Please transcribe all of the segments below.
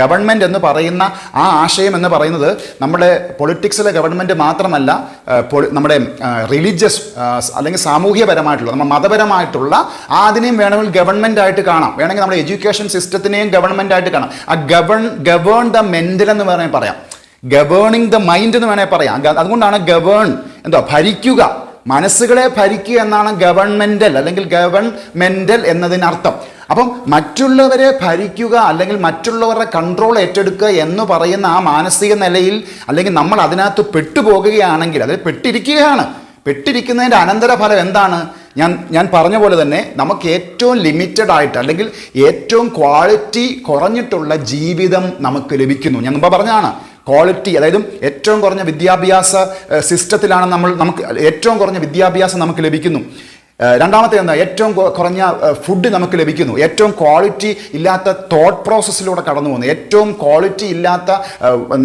Government എന്ന് പറയുന്ന ആ ആശയം എന്ന് പറയുന്നത് നമ്മുടെ പൊളിറ്റിക്സിലെ ഗവൺമെന്റ് മാത്രമല്ല നമ്മുടെ റിലീജിയസ് അല്ലെങ്കിൽ സാമൂഹ്യപരമായിട്ടുള്ള നമ്മുടെ മതപരമായിട്ടുള്ള അതിനെയും വേണമെങ്കിൽ ഗവൺമെന്റ് ആയിട്ട് കാണാം. വേണമെങ്കിൽ നമ്മുടെ എഡ്യൂക്കേഷൻ സിസ്റ്റത്തിനെയും ഗവൺമെന്റ് ആയിട്ട് കാണാം. ആ ഗവൺ ഗവേൺ ദ മെന്റൽ എന്ന് വേണമെങ്കിൽ പറയാം. ഗവേണിംഗ് ദ മൈൻഡ് എന്ന് വേണമെങ്കിൽ പറയാം. അതുകൊണ്ടാണ് ഗവേൺ എന്തോ ഭരിക്കുക. മനസ്സുകളെ ഭരിക്കുക എന്നാണ് ഗവൺമെന്റൽ അല്ലെങ്കിൽ ഗവൺമെന്റൽ എന്നതിനർത്ഥം. അപ്പം മറ്റുള്ളവരെ ഭരിക്കുക അല്ലെങ്കിൽ മറ്റുള്ളവരുടെ കൺട്രോൾ ഏറ്റെടുക്കുക എന്ന് പറയുന്ന ആ മാനസിക നിലയിൽ അല്ലെങ്കിൽ നമ്മൾ അതിനകത്ത് പെട്ടുപോകുകയാണെങ്കിൽ അതിൽ പെട്ടിരിക്കുകയാണ്. പെട്ടിരിക്കുന്നതിന്റെ അനന്തരഫലം എന്താണ്? ഞാൻ ഞാൻ പറഞ്ഞ പോലെ തന്നെ നമുക്ക് ഏറ്റവും ലിമിറ്റഡ് ആയിട്ട് അല്ലെങ്കിൽ ഏറ്റവും ക്വാളിറ്റി കുറഞ്ഞിട്ടുള്ള ജീവിതം നമുക്ക് ലഭിക്കുന്നു. ഞാൻ മുമ്പ് പറഞ്ഞാണ് ക്വാളിറ്റി അതായത് ഏറ്റവും കുറഞ്ഞ വിദ്യാഭ്യാസ സിസ്റ്റത്തിലാണ് നമ്മൾ നമുക്ക് ഏറ്റവും കുറഞ്ഞ വിദ്യാഭ്യാസം നമുക്ക് ലഭിക്കുന്നു. രണ്ടാമത്തെ എന്താ ഏറ്റവും കുറഞ്ഞ ഫുഡ് നമുക്ക് ലഭിക്കുന്നു. ഏറ്റവും ക്വാളിറ്റി ഇല്ലാത്ത തോട്ട് പ്രോസസ്സിലൂടെ കടന്നു പോകുന്നു. ഏറ്റവും ക്വാളിറ്റി ഇല്ലാത്ത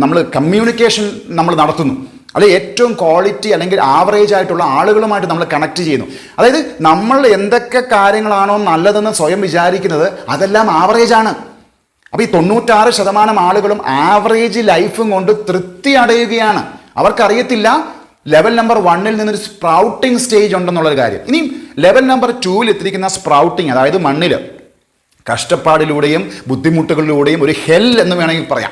നമ്മൾ കമ്മ്യൂണിക്കേഷൻ നമ്മൾ നടത്തുന്നു. അത് ഏറ്റവും ക്വാളിറ്റി അല്ലെങ്കിൽ ആവറേജ് ആയിട്ടുള്ള ആളുകളുമായിട്ട് നമ്മൾ കണക്ട് ചെയ്യുന്നു. അതായത് നമ്മൾ എന്തൊക്കെ കാര്യങ്ങളാണോ നല്ലതെന്ന് സ്വയം വിചാരിക്കുന്നത് അതെല്ലാം ആവറേജ് ആണ്. അപ്പോൾ ഈ തൊണ്ണൂറ്റാറ് ശതമാനം ആളുകളും ആവറേജ് ലൈഫും കൊണ്ട് തൃപ്തി അടയുകയാണ്. അവർക്കറിയത്തില്ല ലെവൽ നമ്പർ വണ്ണിൽ നിന്നൊരു സ്പ്രൗട്ടിംഗ് സ്റ്റേജ് ഉണ്ടെന്നുള്ളൊരു കാര്യം. ഇനിയും ലെവൽ നമ്പർ ടൂവിൽ എത്തിയിരിക്കുന്ന സ്പ്രൗട്ടിങ് അതായത് മണ്ണിൽ കഷ്ടപ്പാടിലൂടെയും ബുദ്ധിമുട്ടുകളിലൂടെയും ഒരു ഹെൽ എന്ന് വേണമെങ്കിൽ പറയാം.